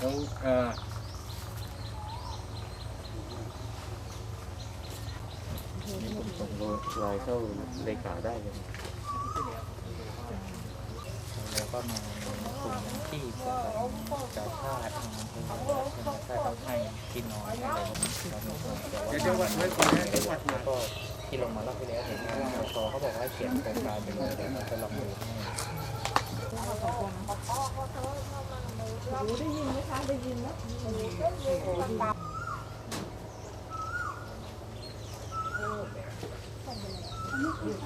แล้วเอ่อนี่ผมส่งไลน์เข้าเลขาได้เลยแล้วก็มากลุ่มที่จะชาติทางอำเภอจะทำให้ที่นอนอะไรพวกนี้เราไม่ห่วงแต่เดี๋ยวว่าจังหวัดไว้ก่อนนะวัดแล้วก็ที่ลงมารอบที่แล้วเห็นว่าสเขาบอกว่าเขียนโครงการไปเลยเดี๋ยวจะลองดูให้ ได้ยินไหมคะ ได้ยินไหม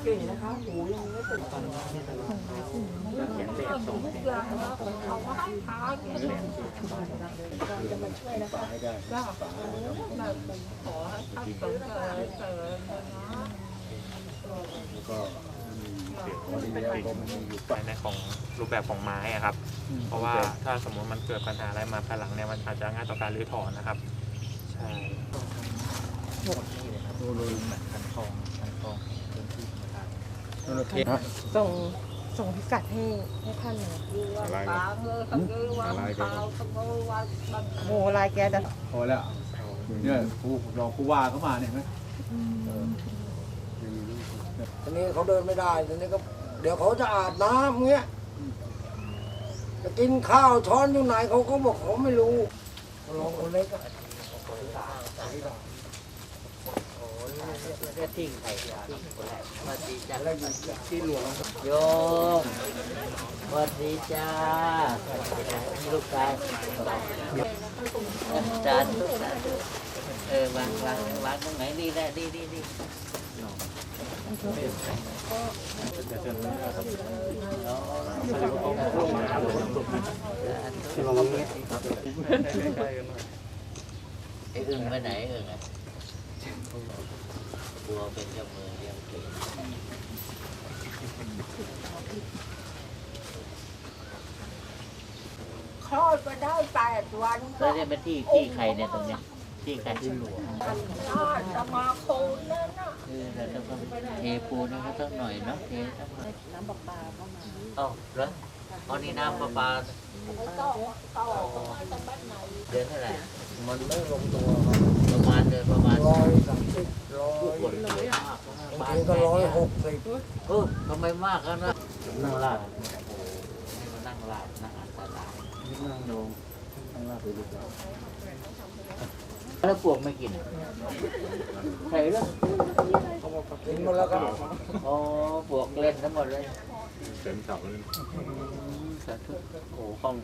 เก่งนะคะหูยังไม่เป็นตอนนี้เนี่ยเราเขียนแบบส่งให้หลังแล้วเขาให้ทาเนี่ยจะมาช่วยนะคะก็แบบขอให้ท่านสนใจเกินนะแล้วก็ เดี๋ยววันนี้แล้วก็มันมีอยู่ในของรูปแบบของไม้อะครับ เพราะว่าถ้าสมมติมันเกิดปัญหาอะไรมาภายหลังเนี่ยมันอาจจะง่ายต่อการรื้อถอนนะครับ ใช่หมดนี่เลยครับเหมือนคันคลองคันคลองพื้นที่ธรรมดาโอเคส่งส่งพิกัดให้ให้ท่านหน่อยอะไรทางเลยทั้งเรื่องวันเขาทั้งเรื่องวันมันโมลายแกจะพอแล้วเนี่ยผู้รองผู้ว่าเขามาเนี่ยเห็นไหมเออ ทีนี้เขาเดินไม่ได้ทีนี้ก็ เดี๋ยวเขาจะอาบน้ำเงี้ยจะกินข้าวช้อนอยู่ไหนเขาก็บอกเขาไม่รู้ลองคนเล็กอะเรียกที่ใครสวัสดีจ้าที่หลวงโยม สวัสดีจ้าลูกชายจานทุกจานเออวางวางวางตรงไหนดีได้ดีดีดีไอ้อึ่งไปไหนอึ่งอะกลัวเป็นเจ้ามือเลี้ยงเก่ง คลอดมาได้แปดวันแล้วเนี่ยเป็นที่ที่ใครเนี่ยตรงเนี้ยที่ใครที่หลวงชาติสมาคมนั่นน่ะคือเราต้องเทปูนให้เขาต้องหน่อยเนาะเทต้องหน่อยน้ำประปาเข้ามาเอ้าเหรออ๋อนี่น้ำประปาไม่ต้องต่อเขามาจากบ้านไหนเดือนเท่าไหร่มันไม่ลงตัวประมาณเดือนประมาณร้อยสามสิบร้อยปวดเลยมากบางทีก็ร้อยหกสิบเออทำไมมากกันนะนั่งลาดโอ้โหนี่มานั่งลาดนั่งอันตราย นั่งลงนั่งลาไปดีกว่าแล้วปวกไม่กินอะใครเล่ะกินหมดแล้วก็อ๋อปวกเล่นทั้งหมดเลยเต็มเสาเลยสาธุโอ้โหห้อง